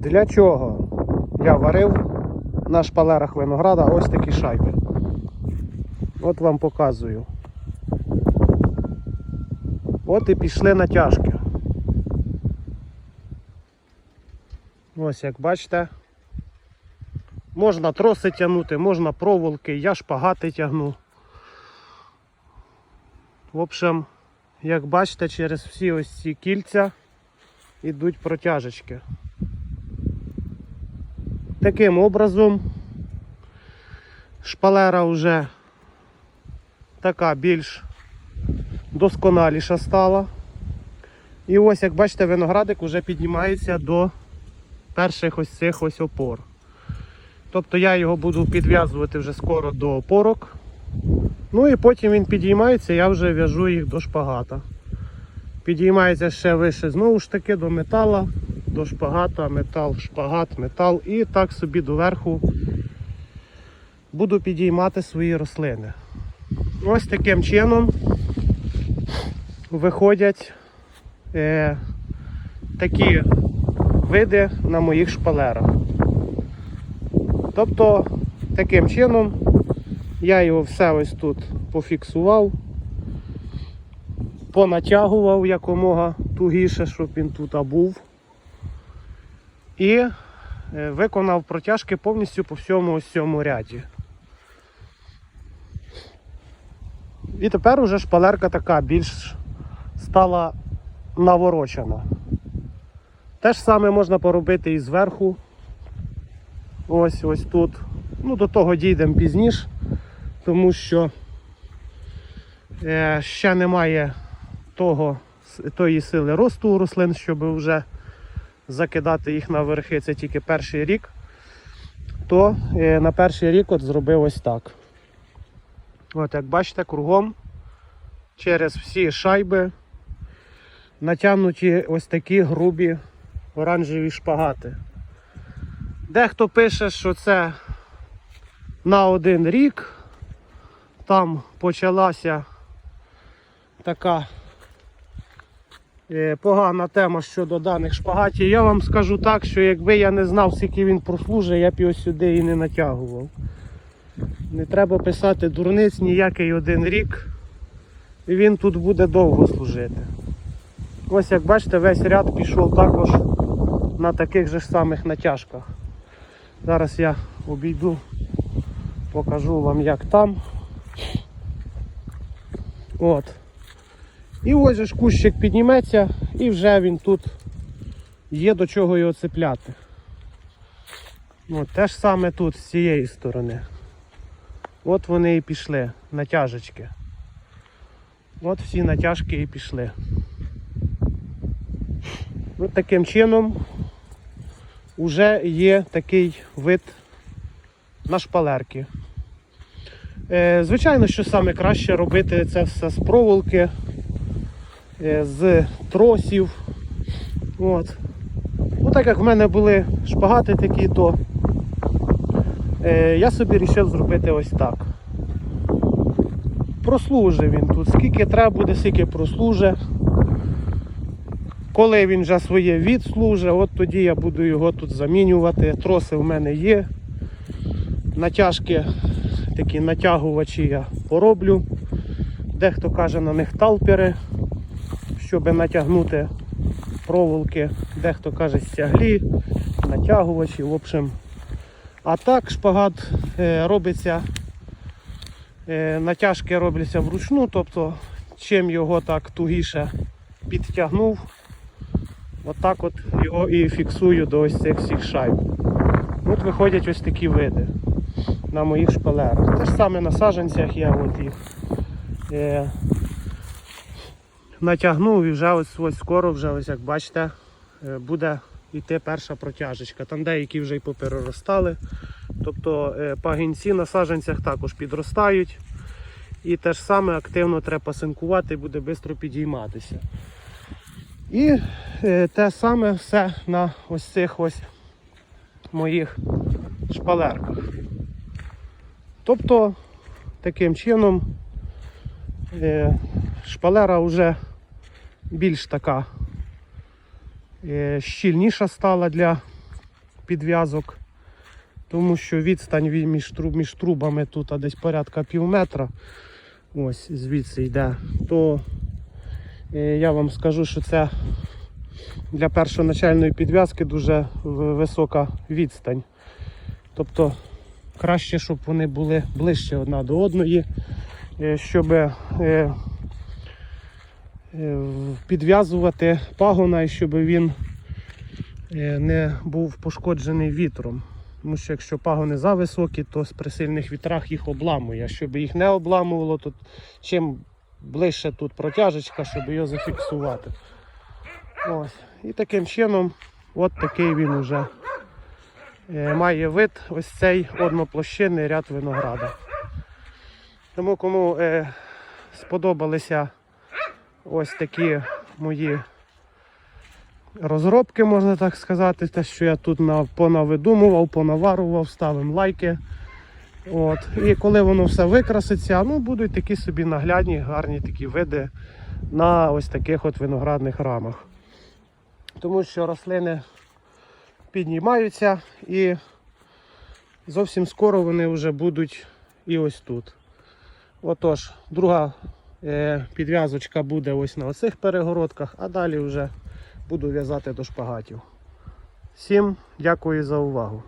Для чого я варив на шпалерах винограда ось такі шайби. От вам показую. От і пішли натяжки. Ось як бачите. Можна троси тягнути, можна проволоки, я шпагати тягну. В общем, як бачите, через всі ось ці кільця йдуть протяжечки. Таким образом шпалера вже така більш досконаліша стала. І ось, як бачите, виноградик вже піднімається до перших ось цих ось опор. Тобто я його буду підв'язувати вже скоро до опорок. Ну і потім він підіймається, я вже в'яжу їх до шпагата. Підіймається ще вище знову ж таки до метала, до шпагата, метал, шпагат, метал і так собі доверху буду підіймати свої рослини. Ось таким чином виходять е, такі види на моїх шпалерах. Тобто, таким чином я його все ось тут пофіксував, понатягував якомога тугіше, щоб він тут був. І е, виконав протяжки повністю по всьому ось цьому ряді. І тепер уже шпалерка така більш стала наворочена. Те ж саме можна поробити і зверху. Ось ось тут. Ну, до того дійдемо пізніше, тому що е, ще немає того, тої сили росту у рослин, щоб вже закидати їх на верхи. Це тільки перший рік. То е, на перший рік от зробив ось так. От, як бачите, кругом через всі шайби натягнуті ось такі грубі оранжеві шпагати. Дехто пише, що це на один рік. Там почалася така погана тема щодо даних шпагатів. Я вам скажу так, що якби я не знав, скільки він прослужить, я б його сюди і не натягував. Не треба писати дурниць ніякий один рік. І він тут буде довго служити. Ось як бачите, весь ряд пішов також на таких же самих натяжках. Зараз я обійду, покажу вам як там. От. І ось же кущик підніметься і вже він тут є до чого його цепляти. От, те ж саме тут з цієї сторони. От вони і пішли, натяжечки. От всі натяжки і пішли. От таким чином вже є такий вид на шпалерки. Е, Звичайно, що саме краще робити це все з проволоки, з тросів. От. Ну, так як в мене були шпагати такі, то е, я собі вирішив зробити ось так. Прослужив він тут. Скільки треба буде, скільки прослужить. Коли він вже своє відслужить, от тоді я буду його тут замінювати. Троси в мене є. Натяжки, такі натягувачі я пороблю. Дехто каже на них талпери, щоб натягнути проволоки, дехто каже стяглі, натягувачі. В общем. А так шпагат е, робиться, е, натяжки робляться вручну, тобто чим його так тугіше підтягнув, отак от його і фіксую до ось цих всіх шайб. От виходять ось такі види на моїх шпалерах. Те ж саме на саджанцях я от їх натягнув і вже ось, ось скоро, вже ось як бачите, е, буде йти перша протяжечка. Там деякі вже й попереростали. Тобто е, пагінці на саджанцях також підростають. І те ж саме активно треба пасинкувати буде швидко підійматися. І е, те саме все на ось цих ось моїх шпалерках. Тобто, таким чином шпалера вже більш така е, щільніша стала для підв'язок, тому що відстань між, труб, між трубами тут а десь порядка пів метра. Ось звідси йде. То е, я вам скажу, що це для першоначальної підв'язки дуже висока відстань. Тобто краще, щоб вони були ближче одна до одної, е, щоб підв'язувати пагона щоб він е, не був пошкоджений вітром. Тому що якщо пагони зависокі, то при сильних вітрах їх обламує. Щоб їх не обламувало, то чим ближче тут протяжечка, щоб його зафіксувати. Ось. І таким чином, от такий він уже е, має вид ось цей одноплощинний ряд винограда. Тому кому е, сподобалися ось такі мої розробки, можна так сказати, те, що я тут на, понавидумував, понаварував, ставимо лайки. От. І коли воно все викраситься, ну будуть такі собі наглядні, гарні такі види на ось таких от виноградних рамах. Тому що рослини піднімаються і зовсім скоро вони вже будуть і ось тут. Отож, друга підв'язочка буде ось на оцих перегородках, а далі вже буду в'язати до шпагатів. Всім дякую за увагу.